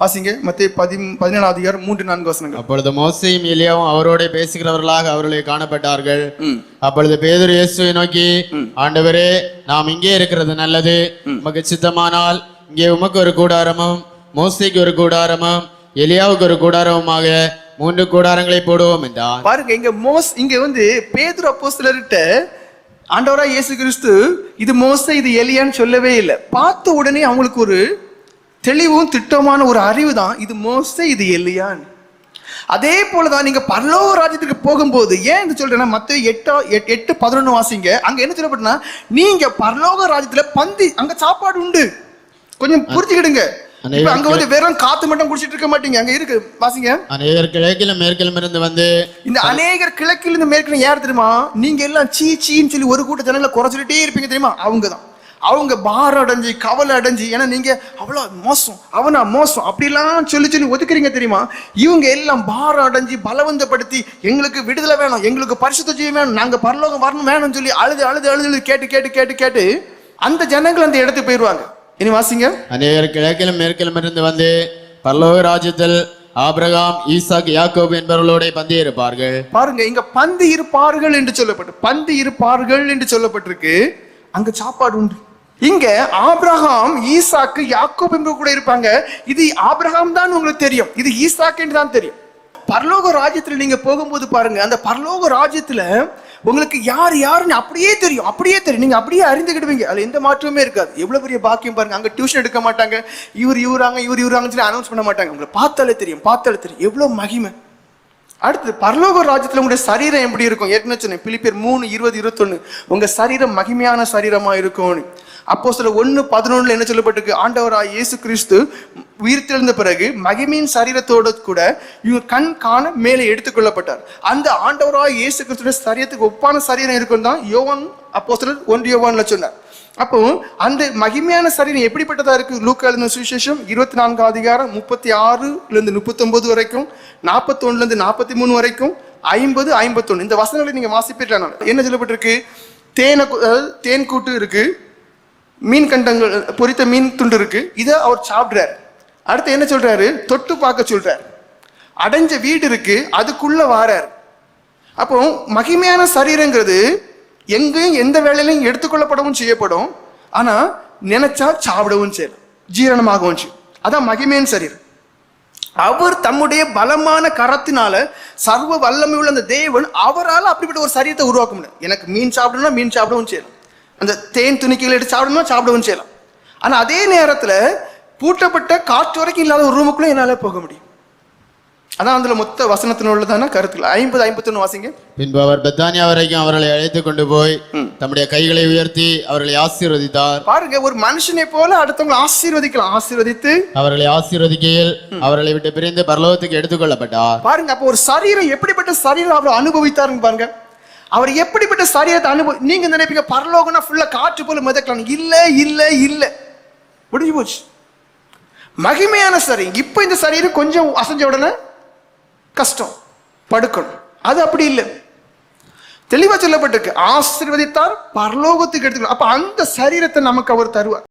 வாசிங்க மத்திய பதி பதினேழாம் அதிகாரம் மூன்று நான்கு வசனங்கள். அப்பொழுது மோசையும் எலியாவும் அவரோட பேசுகிறவர்களாக அவர்களை காணப்பட்டார்கள். அப்பொழுது பேதுரு இயேசுவை நோக்கி ஆண்டவரே நாம் இங்கே இருக்கிறது நல்லது உமக்கு சித்தமானால் இங்கே உமக்கு ஒரு கூடாரமும் மோசைக்கு ஒரு கூடாரமும் எலியாவுக்கு ஒரு கூடாரமுமாக மூன்று கூடாரங்களை போடுவோம் என்றான். பாருங்க இங்க மோஸ் இங்க வந்து பேதுரு அப்போஸ்தலர்கிட்ட ஆண்டவரா இயேசு கிறிஸ்து இது மோச இது எலியான்னு சொல்லவே இல்லை. பார்த்த உடனே அவங்களுக்கு ஒரு தெளிவும் திட்டமான ஒரு அறிவு தான் இது மோச இது எலியான். அதே போலதான் நீங்க பரலோக ராஜ்யத்துக்கு போகும்போது ஏன் இது சொல்றேன்னா மத்த எட்டா எட்- எட்டு பதினொன்னு வாசிங்க. அங்க என்ன சொல்லப்பட்டுனா நீங்க பரலோக ராஜ்யத்துல பந்தி அங்க சாப்பாடு உண்டு. கொஞ்சம் புரிஞ்சுக்கிடுங்க. அங்க வந்து வெறும் காத்து மட்டும் குடிச்சிட்டு இருக்க மாட்டீங்க. அங்க இருக்கு வாசிங்க. அநேகர் கிழக்கிலும் மேற்கிலும் இருந்து வந்து இந்த அநேகர் கிழக்கில் இருந்து மேற்கில் யார் தெரியுமா? நீங்க எல்லாம் சீ சீன்னு சொல்லி ஒரு கூட்ட ஜனங்களை குறை சொல்லிட்டே இருப்பீங்க தெரியுமா? அவங்க தான் அவங்க பாரம் அடைஞ்சு கவலை அடைஞ்சு ஏன்னா நீங்க அவ்வளோ மோசம் அவனா மோசம் அப்படிலாம் சொல்லி சொல்லி ஒதுக்குறீங்க தெரியுமா? இவங்க எல்லாம் பாரம் அடைஞ்சு பலவந்தப்படுத்தி எங்களுக்கு விடுதலை வேணும் எங்களுக்கு பரிசுத்த ஜீவன் வேணும் நாங்க பரலோகம் வரணும் வேணும்னு சொல்லி அழுது அழுது அழுது கேட்டு கேட்டு கேட்டு கேட்டு அந்த ஜனங்கள் அந்த இடத்துக்கு போயிடுவாங்க இனி வாசிங்க. அநேகர் கிழக்கிலும் மேற்கிலும் இருந்து வந்து பரலோக ராஜ்யத்தில் ஆபிரகாம் ஈசாக் யாக்கோபு என்பவர்களோட பந்தி இருப்பார்கள். பாருங்க இங்க பந்து இருப்பார்கள் என்று சொல்லப்பட்டு பந்து இருப்பார்கள் என்று சொல்லப்பட்டிருக்கு. அங்க சாப்பாடு உண்டு. இங்க ஆப்ரஹாம் ஈசாக்கு யாக்கோப் என்பவர் கூட இருப்பாங்க. இது ஆப்ரஹாம் தான் உங்களுக்கு தெரியும். இது ஈசாக்கு என்று தான் தெரியும். பரலோக ராஜ்யத்தில் நீங்க போகும்போது பாருங்க அந்த பரலோக ராஜ்யத்துல உங்களுக்கு யார் யாருன்னு அப்படியே தெரியும் அப்படியே தெரியும். நீங்க அப்படியே அறிந்துக்கிடுவீங்க அதுல எந்த மாற்றமே இருக்காது. எவ்வளவு பெரிய பாக்கியம் பாருங்க அங்க டியூஷன் எடுக்க மாட்டாங்க. இவர் இவராங்க இவர் இவராங்கன்னு சொல்லி அனௌன்ஸ் பண்ண மாட்டாங்க. உங்களை பார்த்தாலே தெரியும் பார்த்தாலே தெரியும். எவ்வளவு மகிமை. அடுத்து பரலோக ராஜ்யத்தில் உங்களுடைய சரீரம் எப்படி இருக்கும்? ஏற்கனவே சொன்னேன் பிலிப்பியர் மூணு இருபது இருபத்தொன்னு. உங்க சரீரம் மகிமையான சரீரமா இருக்கும்னு. அப்போ சில ஒன்று பதினொன்றில் என்ன சொல்லப்பட்டிருக்கு? ஆண்டவராய் இயேசு கிறிஸ்து உயிர்த்திருந்த பிறகு மகிமையின் சரீரத்தோடு கூட இவங்க கண் காண மேலே எடுத்துக்கொள்ளப்பட்டார். அந்த ஆண்டவராய் இயேசு கிறிஸ்துடைய சரீரத்துக்கு ஒப்பான சரீரம் இருக்கும் தான் யோவான் அப்போ சிலர் ஒன்று யோவான்ல சொன்னார். அப்போ அந்த மகிமையான சரீரம் எப்படிப்பட்டதா இருக்கு? லூக்கா எழுதின சுவிசேஷம் இருபத்தி நான்கு அதிகாரம் முப்பத்தி ஆறுல இருந்து முப்பத்தொன்பது வரைக்கும் நாற்பத்தொன்னுல இருந்து நாற்பத்தி மூணு வரைக்கும் ஐம்பது ஐம்பத்தொன்னு. இந்த வசனங்களை நீங்க வாசிப்பீர்கள்? என்ன சொல்லப்பட்டிருக்கு? தேனை அதாவது தேன் கூட்டு இருக்கு. மீன் கண்டங்கள் பொரித்த மீன் துண்டு இருக்கு. இதை அவர் சாப்பிடுறாரு. அடுத்து என்ன சொல்றாரு? தொட்டு பார்க்க சொல்றாரு. அடைஞ்ச வீடு இருக்கு அதுக்குள்ள வாரார். அப்போ மகிமையான சரீரங்கிறது எங்கேயும் எந்த வேலையிலையும் எடுத்துக்கொள்ளப்படவும் செய்யப்படும். ஆனா நினைச்சா சாப்பிடவும் செய்யலாம் ஜீரணமாகவும் செய்யும். அதான் மகிமையின் சரீரம். அவர் தம்முடைய பலமான கரத்தினால சர்வ வல்லமை உள்ள அந்த தேவன் அவரால் அப்படிப்பட்ட ஒரு சரீரத்தை உருவாக்க முடியும். எனக்கு மீன் சாப்பிடணும்னா மீன் சாப்பிடவும் செய்யலாம் அந்த தேன் துணிக்கைகள் எடுத்து சாப்பிடணும்னா சாப்பிடவும் செய்யலாம். ஆனா அதே நேரத்துல பூட்டப்பட்ட காற்று வரைக்கும் இல்லாத ஒரு ரூமுக்குள்ள என்னால போக முடியும். அதான் அதுல மொத்த வசனத்தின் உள்ளதான கருத்துல ஐம்பது ஐம்பத்தொன்னு வாசிங்க. பின்பு அவர் பெத்தானியா வரைக்கும் அவர்களை அழைத்து கொண்டு போய் தம்முடைய கைகளை உயர்த்தி அவர்களை ஆசீர்வதித்தார். பாருங்க ஒரு மனுஷனை போல அடுத்தவங்களை ஆசீர்வதிக்கலாம். ஆசீர்வதித்து அவர்களை ஆசீர்வதிக்கையில் அவர்களை விட்டு பிரிந்து பரலோகத்துக்கு எடுத்துக்கொள்ளப்பட்டார் பாருங்க அப்போ ஒரு சரீரம் எப்படிப்பட்ட சரீரம் அவர் அனுபவித்தாருங்க பாருங்க. அவர் எப்படிப்பட்ட சரீரத்தை அனுபவம் நீங்க நினைப்பீங்க பரலோகம்னா ஃபுல்லா காற்று போல மிதக்கலாம் இல்ல இல்ல இல்ல. முடிஞ்சு போச்சு மகிமையான சரீரம். இப்போ இந்த சரீரம் கொஞ்சம் அசைஞ்ச உடனே கஷ்டம் படுக்கணும். அது அப்படி இல்லை. தெளிவா சொல்லப்பட்டிருக்கு. ஆசீர்வதித்தார் பரலோகத்துக்கு எடுத்துக்கணும். அப்ப அந்த சரீரத்தை நமக்கு அவர் தருவார்.